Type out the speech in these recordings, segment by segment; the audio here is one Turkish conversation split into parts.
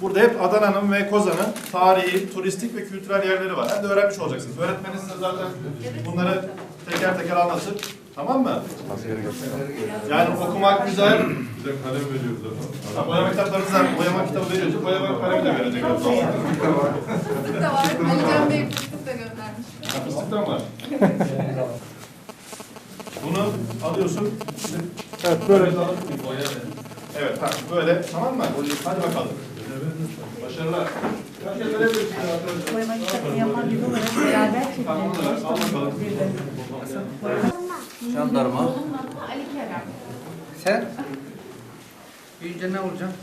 Burada hep Adana'nın ve Kozan'ın tarihi, turistik ve kültürel yerleri var. Hem de öğrenmiş olacaksınız. Öğretmeniniz size zaten bunları teker teker anlatır. Tamam mı? Yani okumak güzel. Bir de kalem veriyoruz efendim. Ha, Boyama kitaplarımızdan boyama kitabı veriyoruz. Boyama kalemi de verecek. Fıstık da var. Ali Can Bey fıstık da göndermiş. Ha, Fıstıktan var. Bunu alıyorsun. Evet böyle. Evet böyle tamam mı? Hadi bakalım. Başarılar. Boyama kitabını yapan gibi olarak beraber. Jandarma. Ali Kerem. Sen? Büyüyünce ne olacaksın?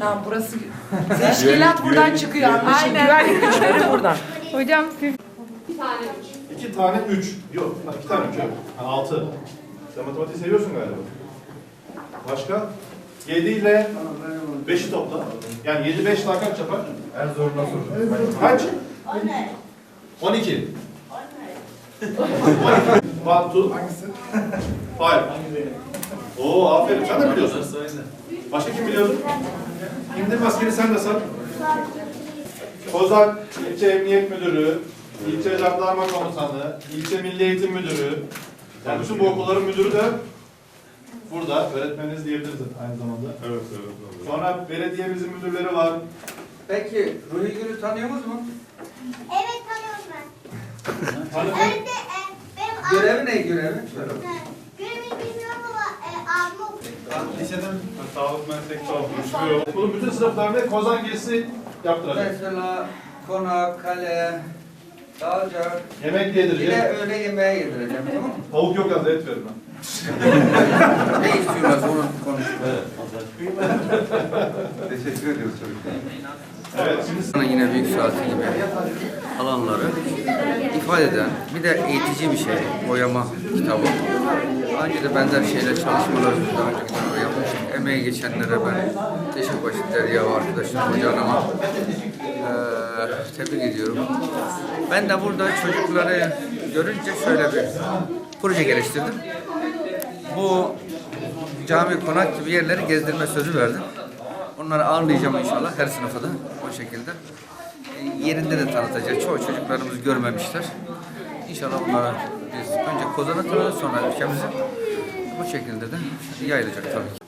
Tamam burası teşkilat buradan çıkıyor. Aynen. Güvenlik güçleri buradan. Hocam siz İki tane üç. Yok, iki tane üç. yok. Altı. Sen matematiği seviyorsun galiba. Başka? Yedi ile beşi topla. Yani yedi beş daha kaç yapar? En zor nasıl? Kaç? On iki. One, two. Five. Oo aferin. Sen de biliyorsun. Başka kim biliyordu? İndir maskeni sen de sar. Kozak İlçe Emniyet Müdürü, İlçe Jandarma Komutanı, İlçe Milli Eğitim Müdürü, yani bütün bu okulların müdürü de burada. Öğretmeniniz diyebiliriz aynı zamanda. Evet, evet. evet. Sonra belediyemizin müdürleri var. Peki Ruhi Gül'ü tanıyor musun? Evet tanıyorum ben. Tanı- Önde e, benim. Görevi ne görevi? Ama e, abim okuyor. Liseden sağlık meslek çalışıyor. Bunun bütün sınıflarında kozan gezisi yaptıracak. Mesela konak, kale, dalcak, Yemek bir de öğle yemeğe yedireceğim tamam mı? Tavuk yok az et verin. ha. ne istiyorlar onu konuşuyor. Teşekkür ediyoruz çocuklar. Sana yine büyük saati gibi alanları ifade eden bir de eğitici bir şey boyama kitabı. Daha önce de benzer şeyler çalışmaları daha önce yapmıştık. Emeği geçenlere ben teşekkür Derya arkadaşım hocalarıma eee tebrik ediyorum. Ben de burada çocukları görünce şöyle bir proje geliştirdim. Bu cami konak gibi yerleri gezdirme sözü verdim. Onları ağırlayacağım inşallah her sınıfa da o şekilde. Yerinde de tanıtacağız. Çoğu çocuklarımız görmemişler. İnşallah onlara biz önce Kozan'ı tanıtırız sonra ülkemizi. Bu şekilde de yayılacak tabii ki.